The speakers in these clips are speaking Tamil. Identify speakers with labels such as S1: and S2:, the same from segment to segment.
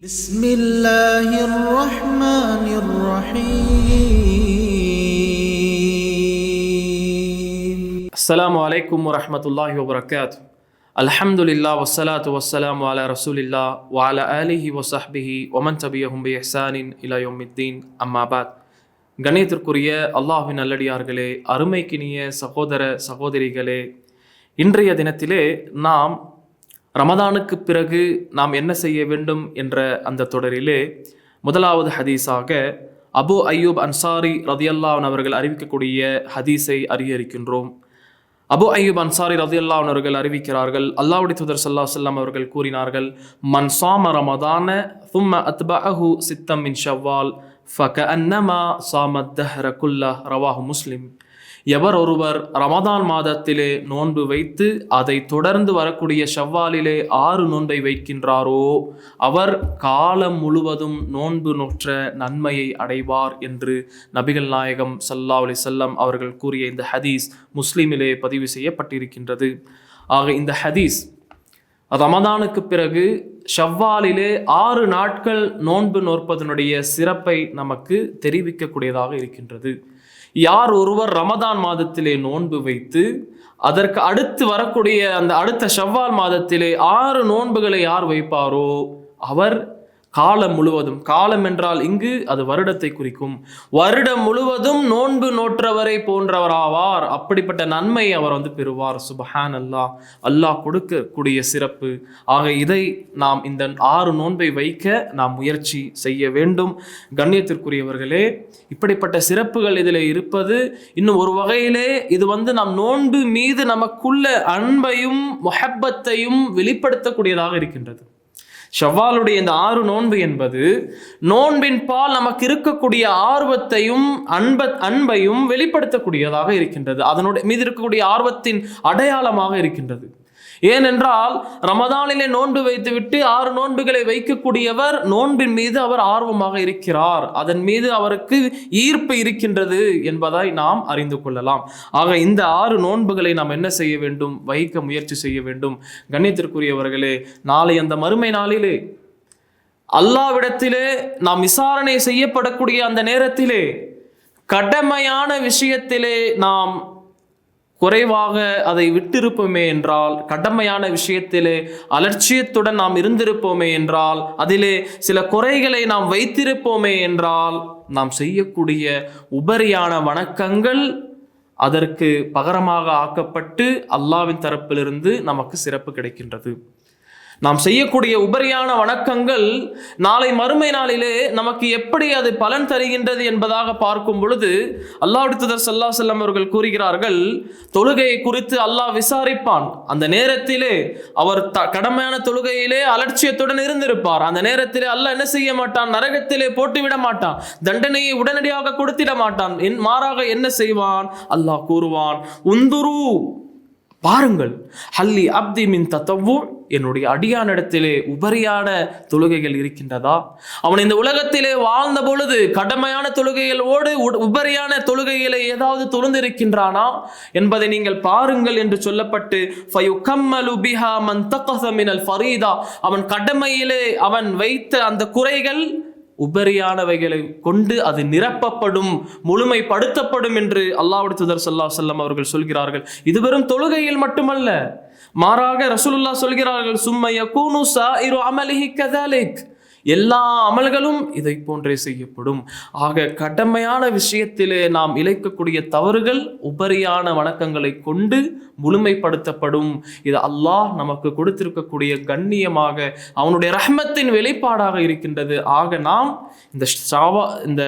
S1: بسم الله الرحمن الرحيم
S2: السلام عليكم ورحمة الله وبركاته الحمد لله والصلاة والسلام على رسول الله وعلى آله وصحبه ومن تبعهم بإحسان إلى يوم الدين أما بعد கணியத்திற்குரிய அல்லாஹ்வின் நல்லடியார்களே அருமைக்கினிய சகோதர சகோதரிகளே இன்றைய தினத்திலே நாம் ரமதானுக்கு பிறகு நாம் என்ன செய்ய வேண்டும் என்ற அந்த தொடரிலே முதலாவது ஹதீஸாக அபு அய்யூப் அன்சாரி ரதியல்லான் அவர்கள் அறிவிக்கக்கூடிய ஹதீஸை அறியறிக்கின்றோம். அபு அய்யூப் அன்சாரி ரதியல்லான் அவர்கள் அறிவிக்கிறார்கள் அல்லாவுடைய தூதர் சல்லா செல்லம் அவர்கள் கூறினார்கள் மன் சாம ரமதான தும்ம அத்பஅஹு சித்தம் மின் ஷவ்வால் ஃபக அன்னமா சாமத் தஹ்ர குல்லா ரவாஹு முஸ்லிம். எவர் ஒருவர் ரமதான் மாதத்திலே நோன்பு வைத்து அதை தொடர்ந்து வரக்கூடிய ஷவ்வாலிலே ஆறு நோன்பை வைக்கின்றாரோ அவர் காலம் முழுவதும் நோன்பு நோற்ற நன்மையை அடைவார் என்று நபிகள் நாயகம் சல்லா அலி செல்லம் அவர்கள் கூறிய இந்த ஹதீஸ் முஸ்லீமிலே பதிவு செய்யப்பட்டிருக்கின்றது. ஆக இந்த ஹதீஸ் ரமதானுக்கு பிறகு ஷவ்வாலிலே ஆறு நாட்கள் நோன்பு நோற்பதனுடைய சிறப்பை நமக்கு தெரிவிக்கக்கூடியதாக இருக்கின்றது. யார் ஒருவர் ரமதான் மாதத்திலே நோன்பு வைத்து அதற்கு அடுத்து வரக்கூடிய அந்த அடுத்த செவ்வால் மாதத்திலே ஆறு நோன்புகளை யார் வைப்பாரோ அவர் காலம் முழுவதும். காலம் என்றால் இங்கு அது வருடத்தை குறிக்கும். வருடம் முழுவதும் நோன்பு நோற்றவரை போன்றவராவார். அப்படிப்பட்ட நன்மை அவர் வந்து பெறுவார். சுபஹான் அல்லாஹ் அல்லாஹ் கொடுக்கக்கூடிய சிறப்பு. ஆக இதை நாம் இந்த ஆறு நோன்பை வைக்க நாம் முயற்சி செய்ய வேண்டும். கண்ணியத்திற்குரியவர்களே இப்படிப்பட்ட சிறப்புகள் இதில் இருப்பது இன்னும் ஒரு வகையிலே இது வந்து நம் நோன்பு மீது நமக்குள்ள அன்பையும் மொஹப்பத்தையும் வெளிப்படுத்தக்கூடியதாக இருக்கின்றது. ஷவ்வாலுடைய இந்த ஆறு நோன்பு என்பது நோன்பின் பால் நமக்கு இருக்கக்கூடிய ஆர்வத்தையும் அன்ப அன்பையும் வெளிப்படுத்தக்கூடியதாக இருக்கின்றது. அதனுடைய மீது இருக்கக்கூடிய ஆர்வத்தின் அடையாளமாக இருக்கின்றது. ஏனென்றால் ரமதானிலே நோன்பு வைத்துவிட்டு ஆறு நோன்புகளை வைக்கக்கூடியவர் நோன்பின் மீது அவர் ஆர்வமாக இருக்கிறார். அதன் மீது அவருக்கு ஈர்ப்பு இருக்கின்றது என்பதை நாம் அறிந்து கொள்ளலாம். ஆக இந்த ஆறு நோன்புகளை நாம் என்ன செய்ய வேண்டும்? வைக்க முயற்சி செய்ய வேண்டும். கண்ணியத்திற்குரியவர்களே நாளை அந்த மறுமை நாளிலே அல்லாவிடத்திலே நாம் விசாரணை செய்யப்படக்கூடிய அந்த நேரத்திலே கடமையான விஷயத்திலே நாம் குறைவாக அதை விட்டிருப்போமே என்றால் கடமையான விஷயத்திலே அலட்சியத்துடன் நாம் இருந்திருப்போமே என்றால் அதிலே சில குறைகளை நாம் வைத்திருப்போமே என்றால் நாம் செய்யக்கூடிய உபரியான வணக்கங்கள் அதற்கு பகரமாக ஆக்கப்பட்டு அல்லாவின் தரப்பிலிருந்து நமக்கு சிறப்பு கிடைக்கின்றது. நாம் செய்யக்கூடிய உபரியான வணக்கங்கள் நாளை மறுமை நாளிலே நமக்கு எப்படி அது பலன் தருகின்றது என்பதாக பார்க்கும் பொழுது அல்லாஹுத்தர் சல்லா செல்லம் அவர்கள் கூறுகிறார்கள் தொழுகையை குறித்து அல்லாஹ் விசாரிப்பான். அந்த நேரத்திலே அவர் த கடமையான தொழுகையிலே அலட்சியத்துடன் இருந்திருப்பார். அந்த நேரத்திலே அல்லாஹ் என்ன செய்ய மாட்டான்? நரகத்திலே போட்டுவிட மாட்டான். தண்டனையை உடனடியாக கொடுத்திட மாட்டான். என் மாறாக என்ன செய்வான்? அல்லாஹ் கூறுவான் உந்துரு பாருங்கள். ஹல்லி அப்தி மின் தத்தவும் என்னுடைய அடியானிடத்திலே உபரியான தொழுகைகள் இருக்கின்றதா? அவன் இந்த உலகத்திலே வாழ்ந்த பொழுது கடமையான தொழுகைகளோடு உபரியான தொழுகைகளை ஏதாவது தொழுந்திருக்கின்றானா? என்பதை நீங்கள் பாருங்கள் என்று சொல்லப்பட்டு மன் ஃபரீதா. அவன் கடமையிலே அவன் வைத்த அந்த குறைகள் உபரியானவைகளை கொண்டு அது நிரப்பப்படும் முழுமைப்படுத்தப்படும் என்று அல்லாவுடைய தூதர் செல்லம் அவர்கள் சொல்கிறார்கள். இது வெறும் தொழுகையில் மட்டுமல்ல மாறாக ரசூலுல்லா சொல்கிறார்கள் சும்மைய கூனு சா இரு அமலிஹி கதாலிக். எல்லா அமல்களும் இதை போன்றே செய்யப்படும். ஆக கடமையான விஷயத்திலே நாம் இழைக்கக்கூடிய தவறுகள் உபரியான வணக்கங்களை கொண்டு முழுமைப்படுத்தப்படும். இது அல்லாஹ் நமக்கு கொடுத்திருக்கக்கூடிய கண்ணியமாக அவனுடைய ரஹ்மத்தின் வெளிப்பாடாக இருக்கின்றது. ஆக நாம் இந்த ஷவா இந்த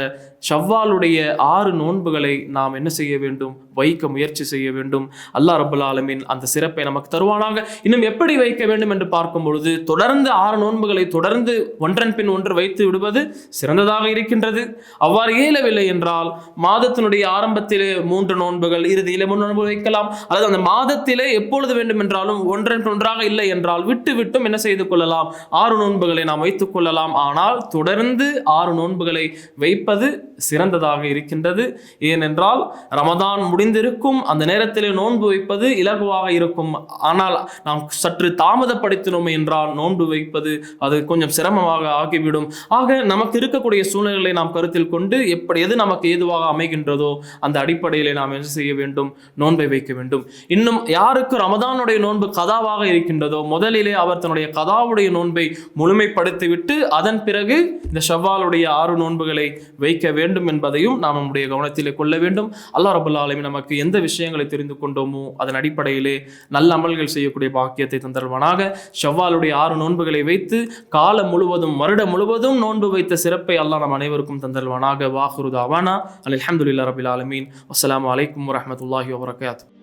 S2: ஷவ்வாலுடைய ஆறு நோன்புகளை நாம் என்ன செய்ய வேண்டும்? வைக்க முயற்சி செய்ய வேண்டும். அல்லாஹ் ரபுல் ஆலமின் அந்த சிறப்பை நமக்கு தருவானாக. இன்னும் எப்படி வைக்க வேண்டும் என்று பார்க்கும் பொழுது தொடர்ந்து ஆறு நோன்புகளை தொடர்ந்து ஒன்றன் பின் ஒன்று வைத்து விடுவது சிறந்ததாக இருக்கின்றது. அவ்வாறு இயலவில்லை என்றால் மாதத்தினுடைய ஆரம்பத்திலே மூன்று நோன்புகள் இறுதியிலே மூன்று நோன்பு வைக்கலாம். அல்லது அந்த மாதத்திலே எப்பொழுது வேண்டும் என்றாலும் ஒன்றன் ஒன்றாக இல்லை என்றால் விட்டு விட்டும் என்ன செய்து கொள்ளலாம்? ஆறு நோன்புகளை நாம் வைத்துக் கொள்ளலாம். ஆனால் தொடர்ந்து ஆறு நோன்புகளை வைப்பது சிறந்ததாக இருக்கின்றது. ஏனென்றால் ரமதான் முடிந்திருக்கும் அந்த நேரத்தில் நோன்பு வைப்பது இலகுவாக இருக்கும். ஆனால் நாம் சற்று தாமதப்படுத்தினோம் என்றால் நோன்பு வைப்பது அது கொஞ்சம் சிரமமாக ஆகிவிடும். ஆக நமக்கு இருக்கக்கூடிய சூழ்நிலைகளை நாம் கருத்தில் கொண்டு எப்படி எது நமக்கு ஏதுவாக அமைகின்றதோ அந்த அடிப்படையிலே நாம் என்ன செய்ய வேண்டும்? நோன்பை வைக்க வேண்டும். இன்னும் யாருக்கு ரமதானுடைய நோன்பு கதாவாக இருக்கின்றதோ முதலிலே அவர் தன்னுடைய கதாவுடைய நோன்பை முழுமைப்படுத்திவிட்டு அதன் பிறகு இந்த ஷவ்வாலுடைய ஆறு நோன்புகளை வைக்க வேண்டும் என்பதையும் நாம் நம்முடைய கவனத்திலே கொள்ள வேண்டும். அல்லாஹ் ரபுல்லா ஆலமீன் நமக்கு நமக்கு எந்த விஷயங்களை தெரிந்து கொண்டோமோ அதன் அடிப்படையிலே நல்ல அமல்கள் செய்யக்கூடிய பாக்கியத்தை தந்தருவானாக செவ்வாலுடைய ஆறு நோன்புகளை வைத்து காலம் முழுவதும் வருடம் முழுவதும் நோன்பு வைத்த சிறப்பை அல்லாஹ் நம் அனைவருக்கும் தந்தருவானாக வாஹுருதாவானா தாவானா. அல்ஹம்துலில்லாஹ் ரபில் ஆலமீன். அஸ்லாம் வலைக்கம் வரமத்துல்லாஹி வபரகாத்துஹு